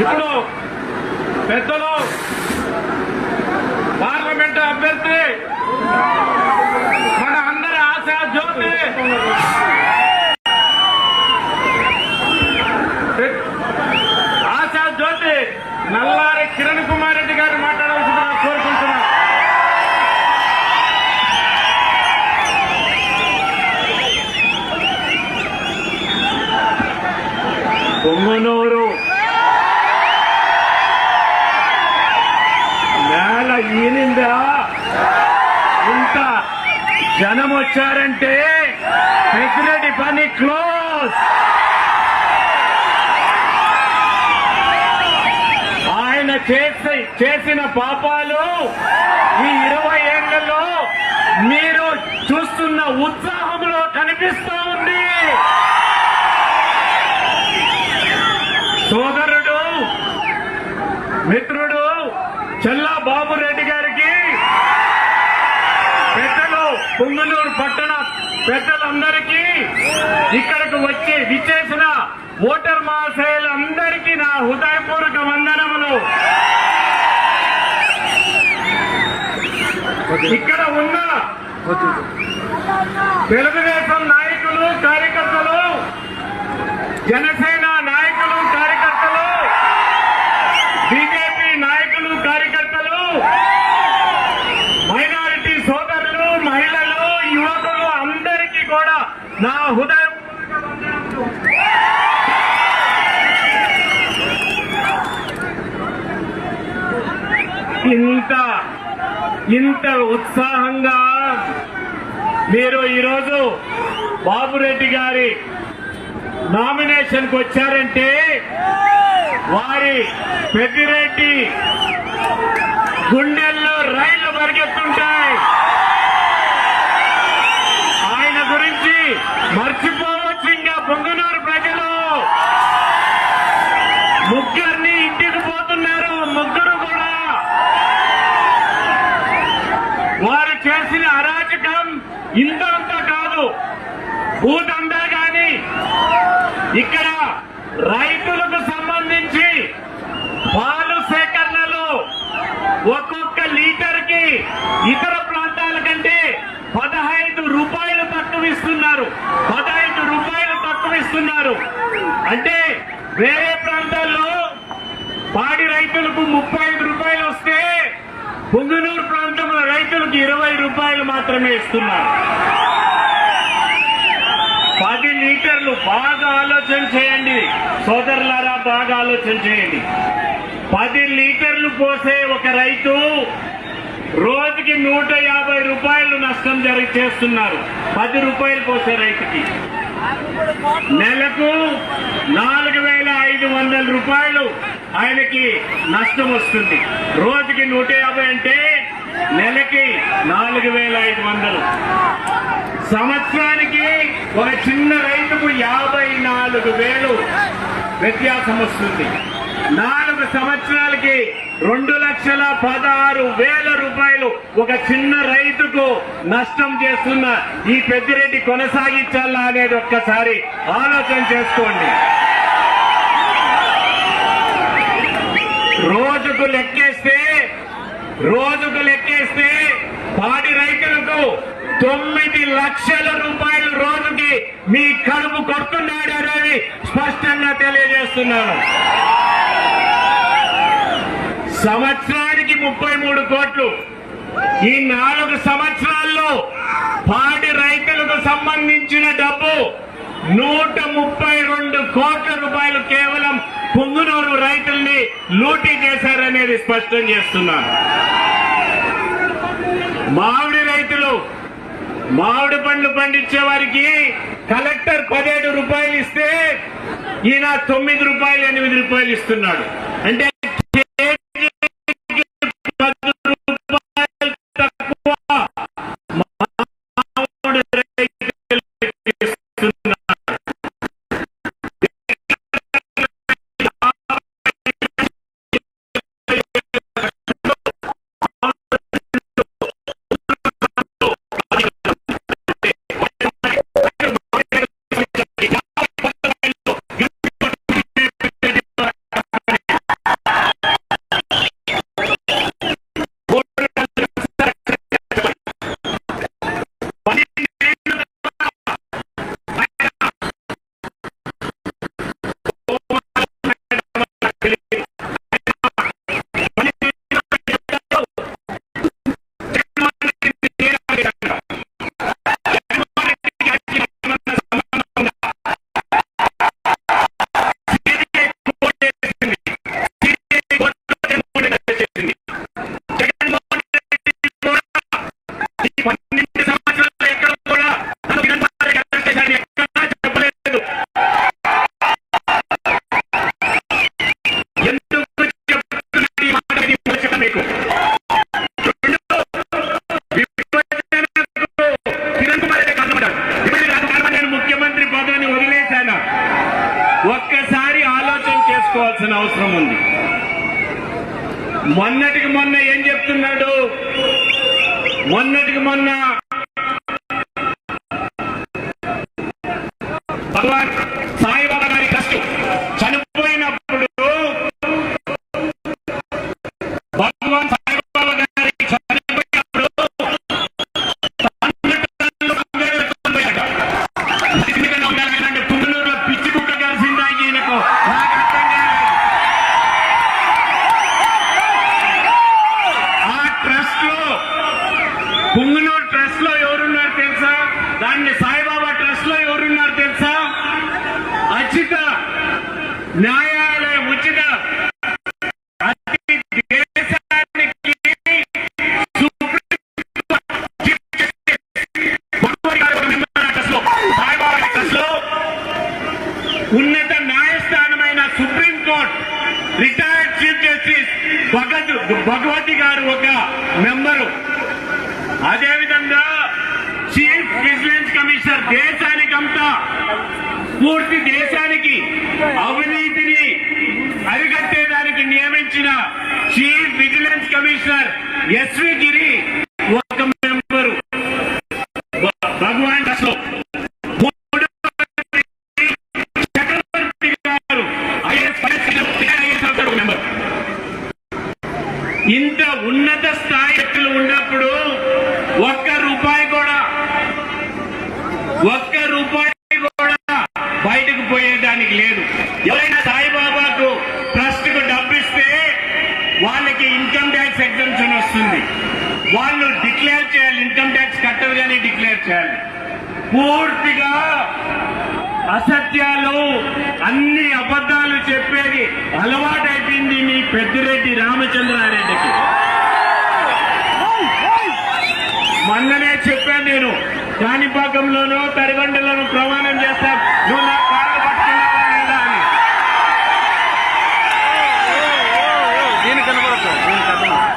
ఇప్పుడు పెద్దలు పార్లమెంట్ అభ్యర్థి మన అందరి ఆశ జ్యోతి. ఆశా జ్యోతి నల్లారి కిరణ్ కుమార్ రెడ్డి గారు మాట్లాడవలసిందిగా కోరుకుంటున్నాం. పొంగనూరు వచ్చారంటే పెద్దిరెడ్డి పని క్లోజ్. ఆయన చేసి చేసిన పాపాలు ఈ ఇరవై ఏళ్ళలో మీరు చూస్తున్న ఉత్సాహంలో కనిపిస్తూ ఉంది. సోదరుడు మిత్రుడు చెల్లా బాబురెడ్డి గారికి పుంగనూరు పట్టణ పెద్దలందరికీ ఇక్కడికి వచ్చి విచ్చేసిన ఓటర్ మహాశయులందరికీ నా హృదయపూర్వక వందనములు. ఇక్కడ ఉన్న తెలుగుదేశం నాయకులు కార్యకర్తలు జనసేన నాయకులు కార్యకర్తలు బీజేపీ నాయకులు కార్యకర్తలు మైనారిటీ సోదరులు మహిళలు యువకులు అందరికీ కూడా నా హృదయ ఇంత ఇంత ఉత్సాహంగా మీరు ఈరోజు బాబురెడ్డి గారి నామినేషన్కి వచ్చారంటే వారి పెద్దిరెడ్డి గుండెల్లో రైళ్ళు పరిగెత్తుంటాయి ఆయన గురించి మర్చిపోవచ్చు ఇంకా పొంగునూరు ప్రజలు ముగ్గురిని ఇంటికి పోతున్నారు ముగ్గురు కూడా వారు చేసిన అరాచకం ఇంత అంత కాదు భూతంతా గాని ఇక్కడ రైతులకు సంబంధించి పాలు సేకరణలో ఒక్కొక్క లీటర్కి ఇతర ప్రాంతాల కంటే పదహైదు రూపాయలు తక్కువ ఇస్తున్నారు. పదహైదు రూపాయలు తక్కువ ఇస్తున్నారు. అంటే వేరే ప్రాంతాల్లో పాడి రైతులకు ముప్పై ఐదు రూపాయలు వస్తే పొంగునూరు ప్రాంతంలో రైతులకు ఇరవై రూపాయలు మాత్రమే ఇస్తున్నారు. పది లీటర్లు బాగా ఆలోచన చేయండి. సోదరులారా బాగా ఆలోచన చేయండి. పది లీటర్లు పోసే ఒక రైతు రోజుకి నూట యాభై రూపాయలు నష్టం జరిగి చేస్తున్నారు. పది రూపాయలు పోసే రైతుకి. నెలకు నాలుగు వేల ఐదు వందల రూపాయలు ఆయనకి నష్టం వస్తుంది. రోజుకి నూట యాభై అంటే నెలకి నాలుగు వేల ఐదు వందలు. సంవత్సరానికి ఒక చిన్న రైతుకు యాభై నాలుగు వేలు వ్యత్యాసం వస్తుంది. నాలుగు సంవత్సరాలకి రెండు లక్షల పదహారు వేల రూపాయలు ఒక చిన్న రైతుకు నష్టం చేస్తున్న ఈ పెద్దిరెడ్డి కొనసాగించాలా అనేది ఒక్కసారి ఆలోచన చేసుకోండి. రోజుకు లెక్కేస్తే రోజుకు లెక్కేస్తే పాడి రైతులకు తొమ్మిది లక్షల రూపాయలు రోజుకి మీ కడుపు కొడుతున్నాడు అనేది స్పష్టంగా తెలియజేస్తున్నాను. సంవత్సరానికి ముప్పై మూడు కోట్లు. ఈ నాలుగు సంవత్సరాల్లో పాడి రైతులకు సంబంధించిన డబ్బు నూట ముప్పై రెండు కోట్ల రూపాయలు కేవలం పొంగునూరు రైతుల్ని లూటీ చేశారనేది స్పష్టం చేస్తున్నాను. మామిడి రైతులు మామిడి పండ్లు పండించే వారికి కలెక్టర్ పదిహేడు రూపాయలు ఇస్తే ఈయన తొమ్మిది రూపాయలు ఎనిమిది రూపాయలు ఇస్తున్నాడు. అంటే మొన్నటికి మొన్న ఏం చెప్తున్నాడు? మొన్నటికి మొన్న. భగవాన్ ఉన్నత న్యాయస్థానమైన supreme court retired chief justice Bhagat Bhagwati గారు ఒక మెంబరు. అదేవిధంగా చీఫ్ విజిలెన్స్ కమిషనర్ దేశానికంతా పూర్తి దేశానికి అవినీతిని అరికట్టేదానికి నియమించిన chief vigilance commissioner S V Giri ఉన్నత స్థాయి వ్యక్తులు ఉన్నప్పుడు ఒక్క రూపాయి కూడా ఒక్క రూపాయి కూడా బయటకు పోయేదానికి లేదు. ఎవరైనా సాయిబాబాకు ట్రస్ట్కు డబ్బిస్తే వాళ్ళకి ఇన్కమ్ ట్యాక్స్ ఎగ్జంప్షన్ వస్తుంది. వాళ్ళు డిక్లేర్ చేయాలి ఇన్కమ్ ట్యాక్స్ కట్టరు కానీ డిక్లేర్ చేయాలి. పూర్తిగా అసత్యాలు అన్ని అబద్ధాలు చెప్పేది అలవాటైపోయింది మీ పెద్దిరెడ్డి రామచంద్రారెడ్డికి. మొన్ననే చెప్పాను నేను. కాణిపాకంలోనూ తరిగొండలోనూ ప్రమాణం చేస్తాను నువ్వు నా కాళ్ళు పట్టుకున్నావా లేదా అని.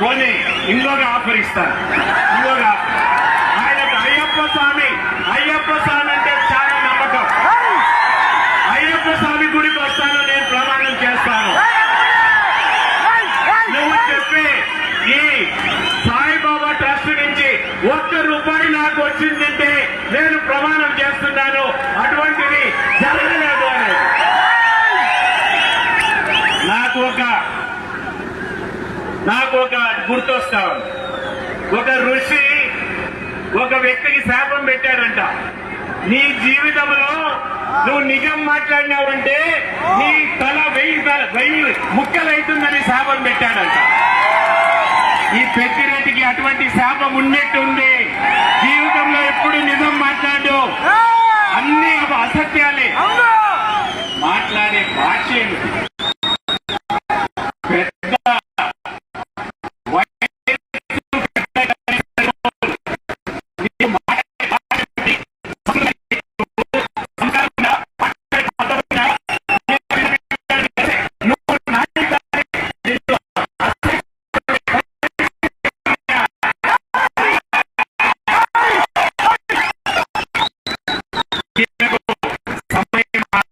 పోనీ ఇంకొక ఆఫర్ ఇస్తాను ఇంకొక ఆఫర్ ఆయనకు అయ్యప్ప స్వామి అయ్యప్ప స్వామి అంటే చాలా నమ్మకం అయ్యప్ప స్వామి గుడికి వస్తాను నేను ప్రమాణం చేస్తాను నువ్వు చెప్పి ఈ సాయిబాబా ట్రస్ట్ నుంచి ఒక్క రూపాయి నాకు వచ్చిందంటే నేను ప్రమాణం చేస్తున్నాను. అటువంటిది జరగలేదు అని. నాకు ఒక నాకు ఒక గుర్తొస్తా ఒక ఋషి ఒక వ్యక్తికి శాపం పెట్టాడంట. నీ జీవితంలో నువ్వు నిజం మాట్లాడినావంటే నీ తల వెయ్యి వెయ్యి ముక్కలైతుందని శాపం పెట్టాడంట. ఈ పెద్దిరెడ్డికి అటువంటి శాపం ఉన్నట్టుంది. జీవితం in my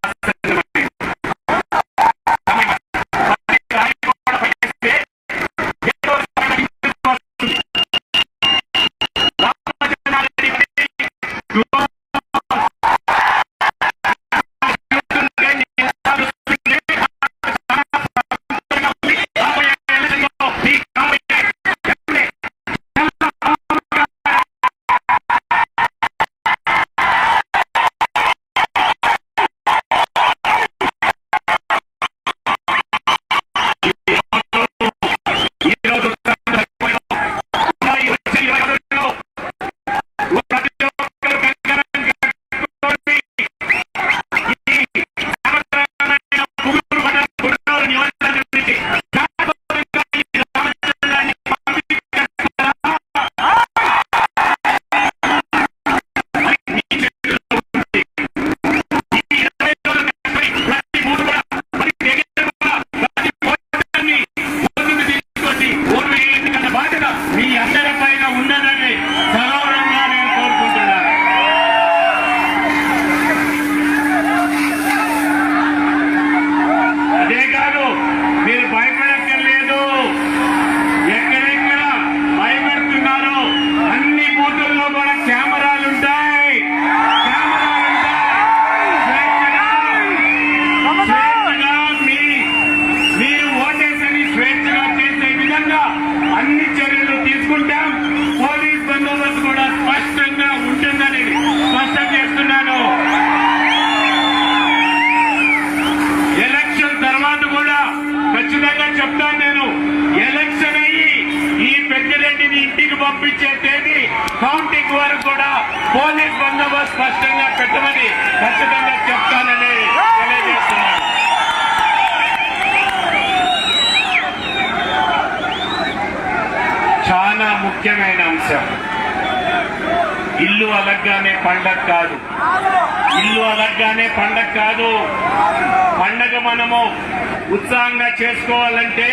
పంపించే తేదీ కౌంటింగ్ వరకు కూడా పోలీస్ బందోబస్తు స్పష్టంగా పెట్టమని ఖచ్చితంగా చెప్తానని చాలా ముఖ్యమైన అంశం. ఇల్లు అలగ్గానే పండగ కాదు. ఇల్లు అలగ్గానే పండగ కాదు. పండగ మనము ఉత్సాహంగా చేసుకోవాలంటే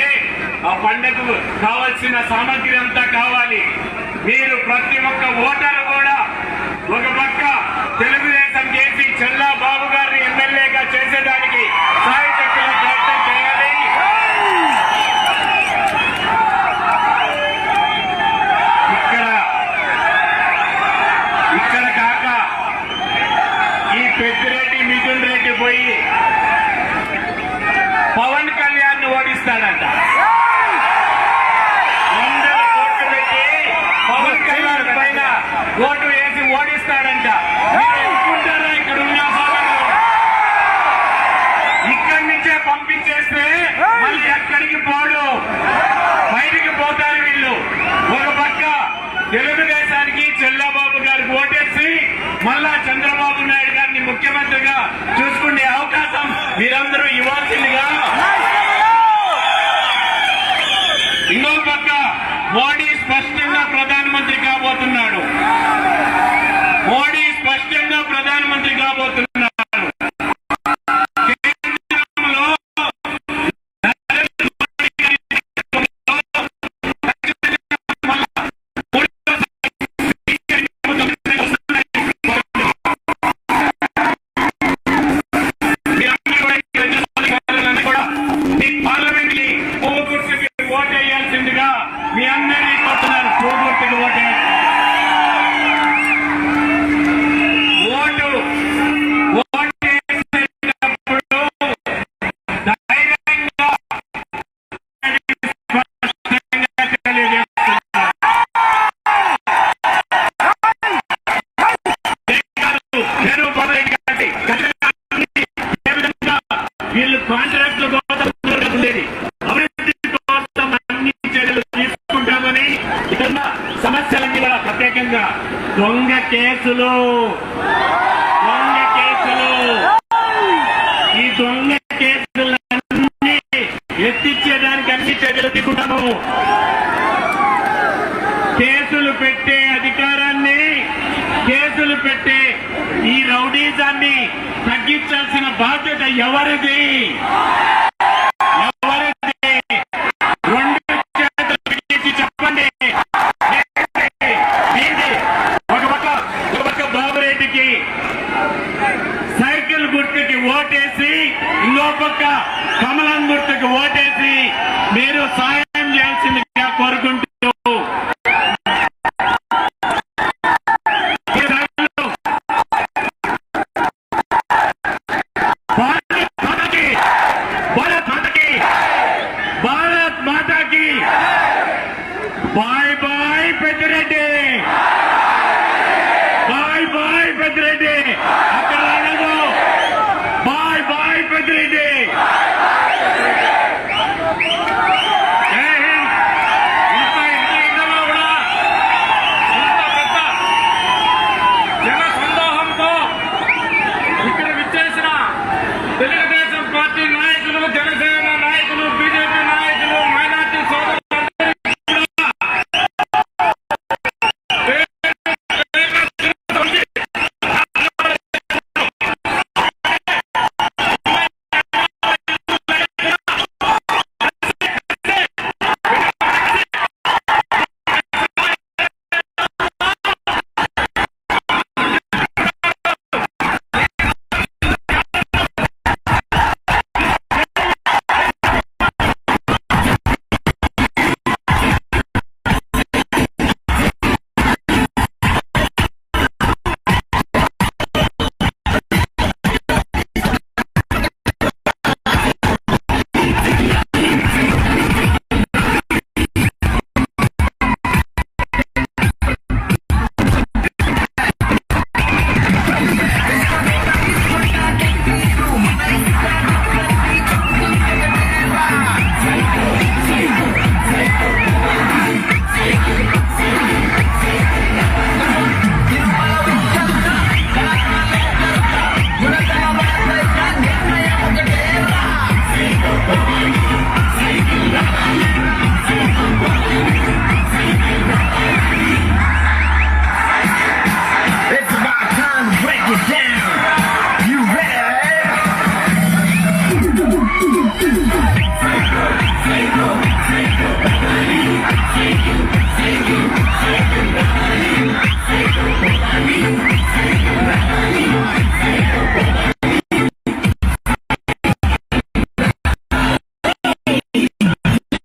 ఆ పండగకు కావాల్సిన సామాగ్రి అంతా కావాలి. మీరు ప్రతి ఒక్క ఓటరు కూడా ఒక పక్క తెలుగుదేశం చేసి చెల్లా బాబు గారిని ఎమ్మెల్యేగా చేసేదానికి ప్రత్యేకంగా దొంగ కేసులు. దొంగ కేసులు. ఈ దొంగ కేసులన్నీ ఎత్తిచ్చేదానికి అన్ని చర్యలు తీసుకుంటాము. కేసులు పెట్టే అధికారాన్ని కేసులు పెట్టే ఈ రౌడీజాన్ని తగ్గించాల్సిన బాధ్యత ఎవరిది ఎవరిది?